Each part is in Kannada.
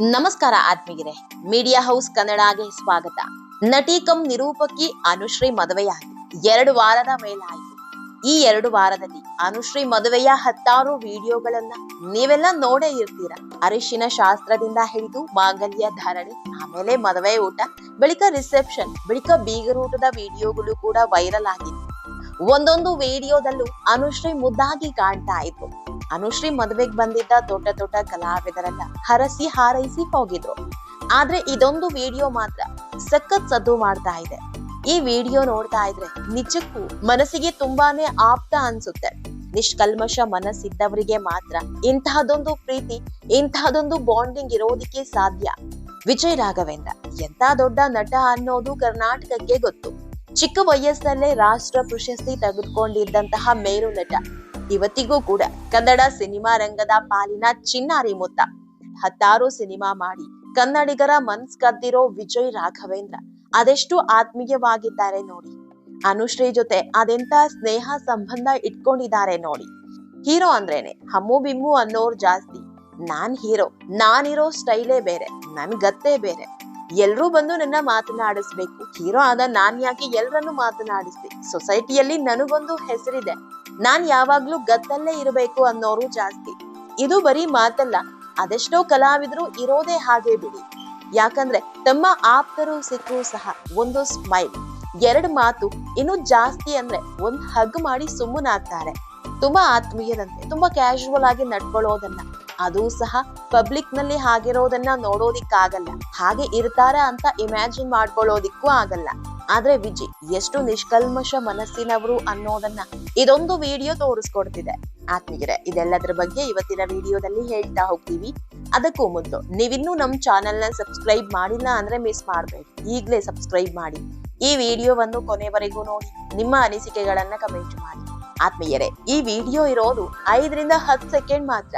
ನಮಸ್ಕಾರ ಆತ್ಮೀಗಿರೆ ಮೀಡಿಯಾ ಹೌಸ್ ಕನ್ನಡಗೆ ಸ್ವಾಗತ. ನಟಿ ಕಂ ನಿರೂಪಕಿ ಅನುಶ್ರೀ ಮದುವೆಯಾಗಿ. ಎರಡು ವಾರದ ಮೇಲಾಯಿತು. ಈ ಎರಡು ವಾರದಲ್ಲಿ ಅನುಶ್ರೀ ಮದುವೆಯ ಹತ್ತಾರು ವಿಡಿಯೋಗಳನ್ನ ನೀವೆಲ್ಲ ನೋಡೇ ಇರ್ತೀರ? ಅರಿಶಿನ ಶಾಸ್ತ್ರದಿಂದ ಹಿಡಿದು ಮಾಂಗಲ್ಯ ಧಾರಣೆ, ಆಮೇಲೆ ಮದುವೆ ಊಟ, ಬಳಿಕ ರಿಸೆಪ್ಷನ್, ಬಳಿಕ ಬೀಗರೂಟದ ವಿಡಿಯೋಗಳು ಕೂಡ ವೈರಲ್ ಆಗಿತ್ತು. ಒಂದೊಂದು ವಿಡಿಯೋದಲ್ಲೂ ಅನುಶ್ರೀ ಮುದ್ದಾಗಿ ಕಾಣ್ತಾ ಇದ್ರು ಅನುಶ್ರೀ ಮದುವೆಗೆ ಬಂದಿದ್ದ ದೊಡ್ಡ ದೊಡ್ಡ ಕಲಾವಿದರೆಲ್ಲ ಹರಸಿ ಹಾರೈಸಿ ಹೋಗಿದ್ರು. ಆದ್ರೆ ಇದೊಂದು ವಿಡಿಯೋ ಮಾತ್ರ ಸಖತ್ ಸದ್ದು ಮಾಡ್ತಾ ಇದೆ. ಈ ವಿಡಿಯೋ ನೋಡ್ತಾ ಇದ್ರೆ ನಿಜಕ್ಕೂ ಮನಸ್ಸಿಗೆ ತುಂಬಾನೇ ಆಪ್ತ ಅನ್ಸುತ್ತೆ. ನಿಷ್ಕಲ್ಮಶ ಮನಸ್ಸಿದ್ದವರಿಗೆ ಮಾತ್ರ ಇಂತಹದೊಂದು ಪ್ರೀತಿ, ಇಂತಹದೊಂದು ಬಾಂಡಿಂಗ್ ಇರೋದಿಕ್ಕೆ ಸಾಧ್ಯ. ವಿಜಯ್ ರಾಘವೇಂದ್ರ ಎಂತ ದೊಡ್ಡ ನಟ ಅನ್ನೋದು ಕರ್ನಾಟಕಕ್ಕೆ ಗೊತ್ತು. ಚಿಕ್ಕ ವಯಸ್ಸಲ್ಲೇ ರಾಷ್ಟ್ರ ಪ್ರಶಸ್ತಿ ತೆಗೆದುಕೊಂಡಿದ್ದಂತಹ ಮೇರು ನಟ. ಇವತ್ತಿಗೂ ಕೂಡ ಕನ್ನಡ ಸಿನಿಮಾ ರಂಗದ ಪಾಲಿನ ಚಿನ್ನಾರಿ ಮುತ್ತ. ಹತ್ತಾರು ಸಿನಿಮಾ ಮಾಡಿ ಕನ್ನಡಿಗರ ಮನ್ಸ್ ಕದ್ದಿರೋ ವಿಜಯ್ ರಾಘವೇಂದ್ರ ಅದೆಷ್ಟು ಆತ್ಮೀಯವಾಗಿದ್ದಾರೆ ನೋಡಿ. ಅನುಶ್ರೀ ಜೊತೆ ಅದೆಂತ ಸ್ನೇಹ ಸಂಬಂಧ ಇಟ್ಕೊಂಡಿದ್ದಾರೆ ನೋಡಿ. ಹೀರೋ ಅಂದ್ರೇನೆ ಹಮ್ಮು ಬಿಮ್ಮು ಅನ್ನೋರ್ ಜಾಸ್ತಿ. ನಾನ್ ಹೀರೋ, ನಾನಿರೋ ಸ್ಟೈಲೇ ಬೇರೆ, ನನ್ ಗತ್ತೆ ಬೇರೆ. ಎಲ್ರೂ ಬಂದು ನನ್ನ ಮಾತನಾಡಿಸ್ಬೇಕು. ಹೀರೋ ಆದ ನಾನ್ ಯಾಕೆ ಎಲ್ರನ್ನು ಮಾತನಾಡಿಸ್ದೆ? ಸೊಸೈಟಿಯಲ್ಲಿ ನನಗೊಂದು ಹೆಸರಿದೆ. ನಾನ್ ಯಾವಾಗ್ಲೂ ಗದ್ದಲ್ಲೇ ಇರಬೇಕು ಅನ್ನೋರು ಜಾಸ್ತಿ. ಇದು ಬರೀ ಮಾತಲ್ಲ, ಅದೆಷ್ಟೋ ಕಲಾವಿದರು ಇರೋದೇ ಹಾಗೆ ಬಿಡಿ. ಯಾಕಂದ್ರೆ ತಮ್ಮ ಆಪ್ತರು ಸಿಕ್ಕರೂ ಸಹ ಒಂದು ಸ್ಮೈಲ್. ಎರಡು ಮಾತು, ಇನ್ನು ಜಾಸ್ತಿ ಅಂದ್ರೆ ಒಂದ್ ಹಗ್ ಮಾಡಿ ಸುಮ್ಮನಾಗ್ತಾರೆ. ತುಂಬಾ ಆತ್ಮೀಯರಂತೆ ತುಂಬಾ ಕ್ಯಾಶುವಲ್ ಆಗಿ ನಡ್ಕೊಳ್ಳೋದನ್ನ. ಅದು ಸಹ ಪಬ್ಲಿಕ್ನಲ್ಲಿ ಹಾಗಿರೋದನ್ನ ನೋಡೋದಿಕ್ಕಾಗಲ್ಲ. ಹಾಗೆ ಇರ್ತಾರ ಅಂತ ಇಮ್ಯಾಜಿನ್ ಮಾಡ್ಕೊಳ್ಳೋದಿಕ್ಕೂ ಆಗಲ್ಲ. ಆದ್ರೆ ವಿಜಿ, ಎಷ್ಟು ನಿಷ್ಕಲ್ಮಶ ಮನಸ್ಸಿನವರು ಅನ್ನೋದನ್ನ ಇದೊಂದು ವಿಡಿಯೋ ತೋರಿಸ್ಕೊಡ್ತಿದೆ. ಆತ್ಮೀಯರೇ, ಇದೆಲ್ಲದರ ಬಗ್ಗೆ ಇವತ್ತಿನ ವಿಡಿಯೋದಲ್ಲಿ ಹೇಳ್ತಾ ಹೋಗ್ತೀವಿ. ಅದಕ್ಕೂ ಮೊದಲು ನೀವಿನ್ನೂ ನಮ್ ಚಾನೆಲ್ನ ಸಬ್ಸ್ಕ್ರೈಬ್ ಮಾಡಿಲ್ಲ ಅಂದ್ರೆ ಮಿಸ್ ಮಾಡ್ಬೇಕು ಈಗಲೇ ಸಬ್ಸ್ಕ್ರೈಬ್ ಮಾಡಿ. ಈ ವಿಡಿಯೋವನ್ನು ಕೊನೆವರೆಗೂ ನೋಡಿ, ನಿಮ್ಮ ಅನಿಸಿಕೆಗಳನ್ನ ಕಮೆಂಟ್ ಮಾಡಿ. ಆತ್ಮೀಯರೇ, ಈ ವಿಡಿಯೋ ಇರೋದು ಐದರಿಂದ ಹತ್ತು ಸೆಕೆಂಡ್ ಮಾತ್ರ.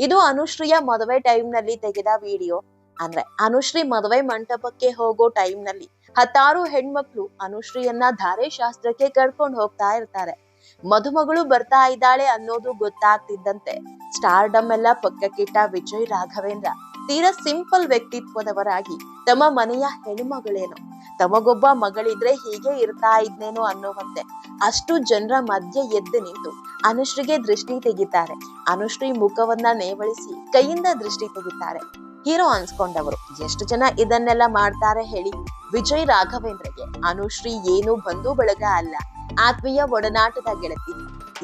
ಇದು ಅನುಶ್ರೀಯ ಮದುವೆ ಟೈಮ್ನಲ್ಲಿ ತೆಗೆದ ವಿಡಿಯೋ ಅಂದ್ರೆ ಅನುಶ್ರೀ ಮದುವೆ ಮಂಟಪಕ್ಕೆ ಹೋಗೋ ಟೈಮ್ನಲ್ಲಿ ಹತ್ತಾರು ಹೆಣ್ಮಕ್ಳು ಅನುಶ್ರೀಯನ್ನ ಧಾರೆ ಶಾಸ್ತ್ರಕ್ಕೆ ಕರ್ಕೊಂಡು ಹೋಗ್ತಾ ಇರ್ತಾರೆ. ಮದುಮಗಳು ಬರ್ತಾ ಇದ್ದಾಳೆ ಅನ್ನೋದು ಗೊತ್ತಾಗ್ತಿದ್ದಂತೆ. ಸ್ಟಾರ್ಡಮ್ ಎಲ್ಲ ಪಕ್ಕಕ್ಕಿಟ್ಟ ವಿಜಯ್ ರಾಘವೇಂದ್ರ. ತೀರಾ ಸಿಂಪಲ್ ವ್ಯಕ್ತಿತ್ವದವರಾಗಿ ತಮ್ಮ ಮನೆಯ ಹೆಣ್ಮಗಳೇನು ತಮಗೊಬ್ಬ ಮಗಳಿದ್ರೆ ಹೀಗೆ ಇರ್ತಾ ಇದ್ನೇನೋ ಅನ್ನುವಂತೆ. ಅಷ್ಟು ಜನರ ಮಧ್ಯೆ ಎದ್ದು ನಿಂತು ಅನುಶ್ರೀಗೆ ದೃಷ್ಟಿ ತೆಗಿತಾರೆ. ಅನುಶ್ರೀ ಮುಖವನ್ನ ನೇವಳಿಸಿ ಕೈಯಿಂದ ದೃಷ್ಟಿ ತೆಗಿತಾರೆ. ಹೀರೋ ಅನ್ಸ್ಕೊಂಡವರು, ಎಷ್ಟು ಜನ ಇದನ್ನೆಲ್ಲ ಮಾಡ್ತಾರೆ ಹೇಳಿ? ವಿಜಯ್ ರಾಘವೇಂದ್ರಗೆ ಅನುಶ್ರೀ ಏನು ಬಂಧು ಬಳಗ ಅಲ್ಲ. ಆತ್ಮೀಯ ಒಡನಾಟದ ಗೆಳತಿ.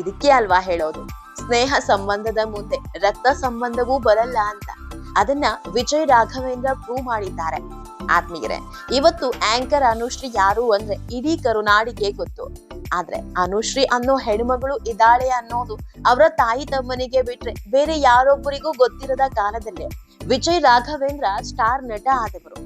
ಇದಕ್ಕೆ ಅಲ್ವಾ ಹೇಳೋದು? ಸ್ನೇಹ ಸಂಬಂಧದ ಮುಂದೆ ರಕ್ತ ಸಂಬಂಧವೂ ಬರಲ್ಲ ಅಂತ. ಅದನ್ನ ವಿಜಯ್ ರಾಘವೇಂದ್ರ ಪ್ರೂವ್ ಮಾಡಿದ್ದಾರೆ. ಆತ್ಮೀಯರೇ, ಇವತ್ತು ಆಂಕರ್ ಅನುಶ್ರೀ ಯಾರು ಅಂದ್ರೆ ಇಡೀ ಕರುನಾಡಿಗೆ ಗೊತ್ತು. ಆದ್ರೆ ಅನುಶ್ರೀ ಅನ್ನೋ ಹೆಣ್ಮಗಳು ಇದ್ದಾಳೆ ಅನ್ನೋದು ಅವರ ತಾಯಿ ತಮ್ಮನಿಗೆ ಬಿಟ್ರೆ ಬೇರೆ ಯಾರೊಬ್ಬರಿಗೂ ಗೊತ್ತಿರದ ಕಾಲದಲ್ಲೇ ವಿಜಯ್ ರಾಘವೇಂದ್ರ ಸ್ಟಾರ್ ನಟ ಆದವರು.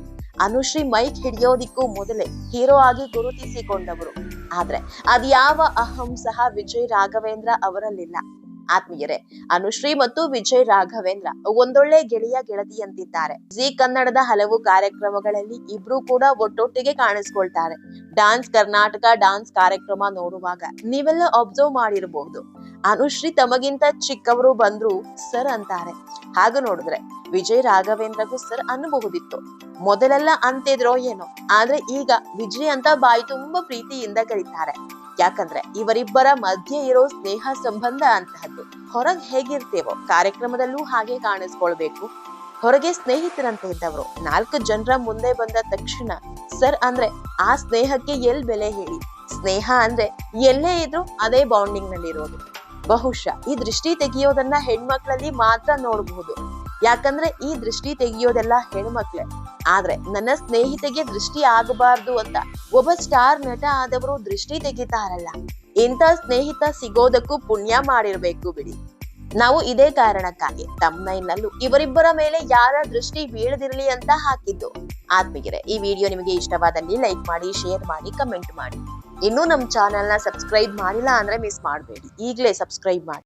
ಅನುಶ್ರೀ ಮೈಕ್ ಹಿಡಿಯೋದಿಕ್ಕೂ ಮೊದಲೇ ಹೀರೋ ಆಗಿ ಗುರುತಿಸಿಕೊಂಡವರು. ಆದ್ರೆ ಅದ್ಯಾವ ಅಹಂ ಸಹ ವಿಜಯ್ ರಾಘವೇಂದ್ರ ಅವರಲ್ಲಿಲ್ಲ. ಆತ್ಮೀಯರೇ, ಅನುಶ್ರೀ ಮತ್ತು ವಿಜಯ್ ರಾಘವೇಂದ್ರ ಒಂದೊಳ್ಳೆ ಗೆಳೆಯ ಗೆಳತಿಯಂತಿದ್ದಾರೆ. ಜಿ ಕನ್ನಡದ ಹಲವು ಕಾರ್ಯಕ್ರಮಗಳಲ್ಲಿ ಇಬ್ರು ಕೂಡ ಒಟ್ಟೊಟ್ಟಿಗೆ ಕಾಣಿಸ್ಕೊಳ್ತಾರೆ. ಡಾನ್ಸ್ ಕರ್ನಾಟಕ ಡಾನ್ಸ್ ಕಾರ್ಯಕ್ರಮ ನೋಡುವಾಗ ನೀವೆಲ್ಲ ಅಬ್ಸರ್ವ್ ಮಾಡಿರಬಹುದು ಅನುಶ್ರೀ ತಮಗಿಂತ ಚಿಕ್ಕವರು ಬಂದ್ರು ಸರ್ ಅಂತಾರೆ. ಹಾಗೆ ನೋಡಿದ್ರೆ ವಿಜಯ್ ರಾಘವೇಂದ್ರಗೂ ಸರ್ ಅನ್ನಬಹುದಿತ್ತು. ಮೊದಲೆಲ್ಲ ಅಂತಿದ್ರೋ ಏನೋ, ಆದ್ರೆ ಈಗ ವಿಜಯ್ ಅಂತ ಬಾಯಿ ತುಂಬಾ ಪ್ರೀತಿಯಿಂದ ಕರೀತಾರೆ. ಯಾಕಂದ್ರೆ ಇವರಿಬ್ಬರ ಮಧ್ಯೆ ಇರೋ ಸ್ನೇಹ ಸಂಬಂಧ ಅಂತಹದ್ದು. ಹೊರಗ್ ಹೇಗಿರ್ತೇವೋ, ಕಾರ್ಯಕ್ರಮದಲ್ಲೂ ಹಾಗೆ ಕಾಣಿಸ್ಕೊಳ್ಬೇಕು. ಹೊರಗೆ ಸ್ನೇಹಿತರಂತೆ ಇದ್ದವರು. ನಾಲ್ಕು ಜನರ ಮುಂದೆ ಬಂದ ತಕ್ಷಣ, ಸರ್, ಅಂದ್ರೆ ಆ ಸ್ನೇಹಕ್ಕೆ ಎಲ್ ಬೆಲೆ ಹೇಳಿ? ಸ್ನೇಹ ಅಂದ್ರೆ ಎಲ್ಲೇ ಇದ್ರು ಅದೇ ಬಾಂಡಿಂಗ್ನಲ್ಲಿ ಇರೋದು ಬಹುಶಃ ಈ ದೃಷ್ಟಿ ತೆಗೆಯೋದನ್ನ ಹೆಣ್ಮಕ್ಳಲ್ಲಿ ಮಾತ್ರ ನೋಡಬಹುದು. ಯಾಕಂದ್ರೆ ಈ ದೃಷ್ಟಿ ತೆಗೆಯೋದೆಲ್ಲ ಹೆಣ್ಮಕ್ಳೆ. ಆದ್ರೆ ನನ್ನ ಸ್ನೇಹಿತೆಗೆ ದೃಷ್ಟಿ ಆಗಬಾರ್ದು ಅಂತ ಒಬ್ಬ ಸ್ಟಾರ್ ನಟ ಆದವರು ದೃಷ್ಟಿ ತೆಗಿತಾರಲ್ಲ, ಇಂಥ ಸ್ನೇಹಿತ ಸಿಗೋದಕ್ಕೂ ಪುಣ್ಯ ಮಾಡಿರ್ಬೇಕು ಬಿಡಿ. ನಾವು ಇದೇ ಕಾರಣಕ್ಕಾಗಿ ತಮ್ಮನಲ್ಲೂ ಇವರಿಬ್ಬರ ಮೇಲೆ ಯಾರ ದೃಷ್ಟಿ ಬೀಳದಿರಲಿ ಅಂತ ಹಾಕಿದ್ದು. ಆತ್ಮೀಯರೆ, ಈ ವಿಡಿಯೋ ನಿಮಗೆ ಇಷ್ಟವಾದಲ್ಲಿ ಲೈಕ್ ಮಾಡಿ, ಶೇರ್ ಮಾಡಿ, ಕಮೆಂಟ್ ಮಾಡಿ. ಇನ್ನೂ ನಮ್ಮ ಚಾನೆಲ್ನ ಸಬ್ಸ್ಕ್ರೈಬ್ ಮಾಡಿಲ್ಲ ಅಂದ್ರೆ ಮಿಸ್ ಮಾಡಬೇಡಿ. ಈಗಲೇ ಸಬ್ಸ್ಕ್ರೈಬ್ ಮಾಡಿ.